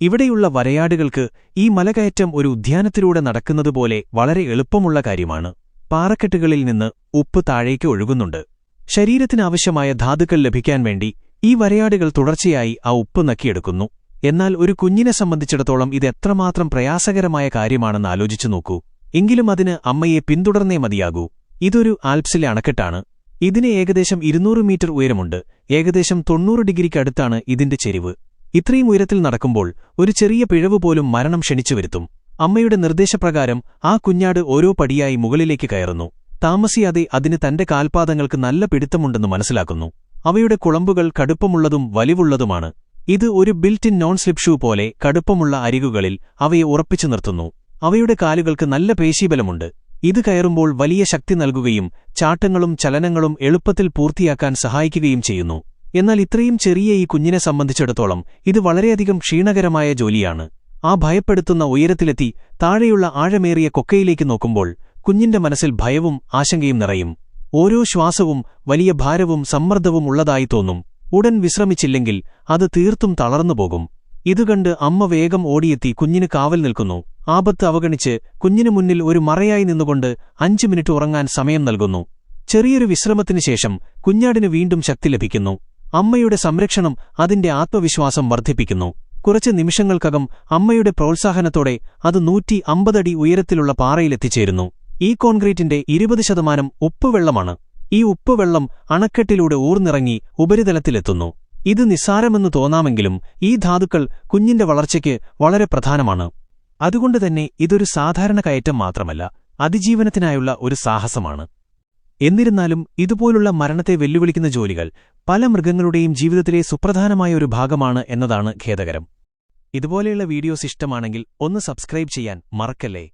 ഇവിടെയുള്ള വരയാടുകൾക്ക് ഈ മലകയറ്റം ഒരു ഉദ്യാനത്തിലൂടെ നടക്കുന്നതുപോലെ വളരെ എളുപ്പമുള്ള കാര്യമാണ്. പാറക്കെട്ടുകളിൽ നിന്ന് ഉപ്പ് താഴേക്ക് ഒഴുകുന്നുണ്ട്. ശരീരത്തിനാവശ്യമായ ധാതുക്കൾ ലഭിക്കാൻ വേണ്ടി ഈ വരയാടുകൾ തുടർച്ചയായി ആ ഉപ്പ് നക്കിയെടുക്കുന്നു. എന്നാൽ ഒരു കുഞ്ഞിനെ സംബന്ധിച്ചിടത്തോളം ഇത് എത്രമാത്രം പ്രയാസകരമായ കാര്യമാണെന്ന് ആലോചിച്ചു നോക്കൂ. എങ്കിലും അതിന് അമ്മയെ പിന്തുടർന്നേ മതിയാകൂ. ഇതൊരു ആൽപ്സിലെ അണക്കെട്ടാണ്. ഇതിന് ഏകദേശം ഇരുന്നൂറ് മീറ്റർ ഉയരമുണ്ട്. ഏകദേശം തൊണ്ണൂറ് ഡിഗ്രിക്കടുത്താണ് ഇതിന്റെ ചെരിവ്. ഇത്രയും ഉയരത്തിൽ നടക്കുമ്പോൾ ഒരു ചെറിയ പിഴവ് പോലും മരണം ക്ഷണിച്ചു വരുത്തും. അമ്മയുടെ നിർദ്ദേശപ്രകാരം ആ കുഞ്ഞാട് ഓരോ പടിയായി മുകളിലേക്ക് കയറുന്നു. താമസിയാതെ അതിന് തന്റെ കാൽപാദങ്ങൾക്ക് നല്ല പിടുത്തമുണ്ടെന്ന് മനസ്സിലാക്കുന്നു. അവയുടെ കുളമ്പുകൾ കടുപ്പമുള്ളതും വലിവുള്ളതുമാണ്. ഇത് ഒരു ബിൽറ്റിൻ നോൺ സ്ലിപ്പ് ഷൂ പോലെ കടുപ്പമുള്ള അരികുകളിൽ അവയെ ഉറപ്പിച്ചു നിർത്തുന്നു. അവയുടെ കാലുകൾക്ക് നല്ല പേശീബലമുണ്ട്. ഇത് കയറുമ്പോൾ വലിയ ശക്തി നൽകുകയും ചാട്ടങ്ങളും ചലനങ്ങളും എളുപ്പത്തിൽ പൂർത്തിയാക്കാൻ സഹായിക്കുകയും ചെയ്യുന്നു. എന്നാൽ ഇത്രയും ചെറിയ ഈ കുഞ്ഞിനെ സംബന്ധിച്ചിടത്തോളം ഇത് വളരെയധികം ക്ഷീണകരമായ ജോലിയാണ്. ആ ഭയപ്പെടുത്തുന്ന ഉയരത്തിലെത്തി താഴെയുള്ള ആഴമേറിയ കൊക്കയിലേക്ക് നോക്കുമ്പോൾ കുഞ്ഞിന്റെ മനസ്സിൽ ഭയവും ആശങ്കയും നിറയും. ഓരോ ശ്വാസവും വലിയ ഭാരവും സമ്മർദ്ദവും ഉള്ളതായി തോന്നും. ഉടൻ വിശ്രമിച്ചില്ലെങ്കിൽ അത് തീർത്തും തളർന്നുപോകും ഇതുകണ്ട് അമ്മ വേഗം ഓടിയെത്തി കുഞ്ഞിന് കാവൽ നിൽക്കുന്നു. ആപത്ത് അവഗണിച്ച് കുഞ്ഞിനു മുന്നിൽ ഒരു മറയായി നിന്നുകൊണ്ട് അഞ്ചു മിനിറ്റ് ഉറങ്ങാൻ സമയം നൽകുന്നു. ചെറിയൊരു വിശ്രമത്തിനു ശേഷം കുഞ്ഞാടിന് വീണ്ടും ശക്തി ലഭിക്കുന്നു. അമ്മയുടെ സംരക്ഷണം അതിന്റെ ആത്മവിശ്വാസം വർദ്ധിപ്പിക്കുന്നു. കുറച്ച് നിമിഷങ്ങൾക്കകം അമ്മയുടെ പ്രോത്സാഹനത്തോടെ അത് നൂറ്റി അമ്പതടി ഉയരത്തിലുള്ള പാറയിലെത്തിച്ചേരുന്നു. ഈ കോൺക്രീറ്റിന്റെ ഇരുപത് ശതമാനം ഉപ്പുവെള്ളമാണ്. ഈ ഉപ്പുവെള്ളം അണക്കെട്ടിലൂടെ ഊർന്നിറങ്ങി ഉപരിതലത്തിലെത്തുന്നു. ഇത് നിസ്സാരമെന്ന് തോന്നാമെങ്കിലും ഈ ധാതുക്കൾ കുഞ്ഞിന്റെ വളർച്ചയ്ക്ക് വളരെ പ്രധാനമാണ്. അതുകൊണ്ടുതന്നെ ഇതൊരു സാധാരണ കയറ്റം മാത്രമല്ല അതിജീവനത്തിനായുള്ള ഒരു സാഹസമാണ്. എന്നിരുന്നാലും ഇതുപോലുള്ള മരണത്തെ വെല്ലുവിളിക്കുന്ന ജോലികൾ പല മൃഗങ്ങളുടെയും ജീവിതത്തിലെ സുപ്രധാനമായ ഒരു ഭാഗമാണ് എന്നതാണ് ഖേദകരം. ഇതുപോലെയുള്ള വീഡിയോസ് ഇഷ്ടമാണെങ്കിൽ ഒന്ന് സബ്സ്ക്രൈബ് ചെയ്യാൻ മറക്കല്ലേ?